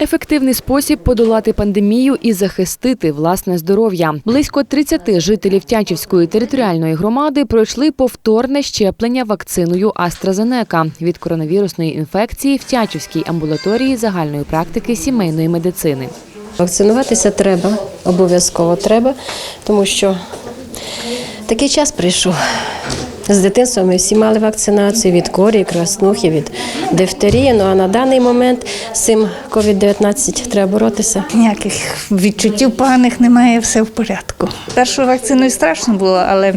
Ефективний спосіб подолати пандемію і захистити власне здоров'я. Близько 30 жителів Тячівської територіальної громади пройшли повторне щеплення вакциною AstraZeneca від коронавірусної інфекції в Тячівській амбулаторії загальної практики сімейної медицини. Вакцинуватися треба, обов'язково треба, тому що такий час прийшов. З дитинства ми всі мали вакцинацію від корі, краснухи, від дифтерії. Ну а на даний момент з цим COVID-19 треба боротися. Ніяких відчуттів поганих немає, все в порядку. Першою вакциною страшно було, але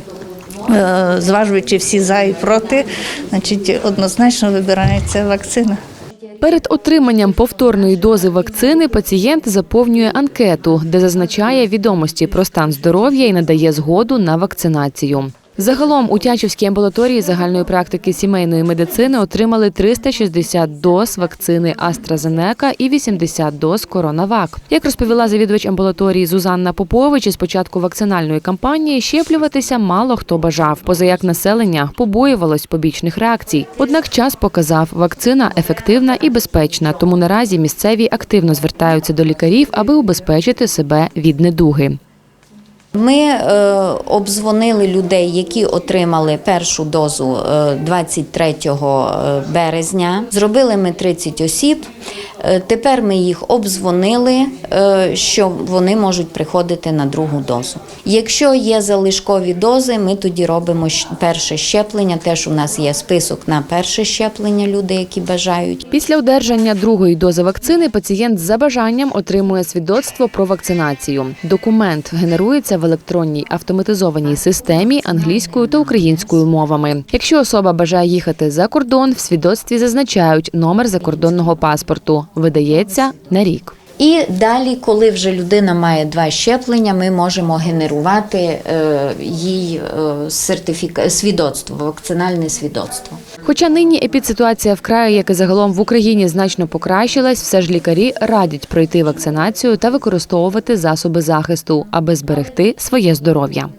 е, зважуючи всі за і проти, значить однозначно вибирається вакцина. Перед отриманням повторної дози вакцини пацієнт заповнює анкету, де зазначає відомості про стан здоров'я і надає згоду на вакцинацію. Загалом у Тячівській амбулаторії загальної практики сімейної медицини отримали 360 доз вакцини AstraZeneca і 80 доз Коронавак. Як розповіла завідувач амбулаторії Зузанна Попович, із початку вакцинальної кампанії щеплюватися мало хто бажав, поза як населення побоювалось побічних реакцій. Однак час показав, вакцина ефективна і безпечна, тому наразі місцеві активно звертаються до лікарів, аби убезпечити себе від недуги. Ми е, обдзвонили людей, які отримали першу дозу е, 23 березня. Зробили ми 30 осіб. Е, тепер ми їх обдзвонили, е, що вони можуть приходити на другу дозу. Якщо є залишкові дози, ми тоді робимо перше щеплення. Теж у нас є список на перше щеплення люди, які бажають. Після одержання другої дози вакцини пацієнт за бажанням отримує свідоцтво про вакцинацію. Документ генерується в електронній автоматизованій системі англійською та українською мовами. Якщо особа бажає їхати за кордон, в свідоцтві зазначають номер закордонного паспорту. Видається на рік. І далі, коли вже людина має два щеплення, ми можемо генерувати е, їй е, сертифіка... свідоцтво, вакцинальне свідоцтво. Хоча нині епідситуація в краю, як і загалом в Україні, значно покращилась, все ж лікарі радять пройти вакцинацію та використовувати засоби захисту, аби зберегти своє здоров'я.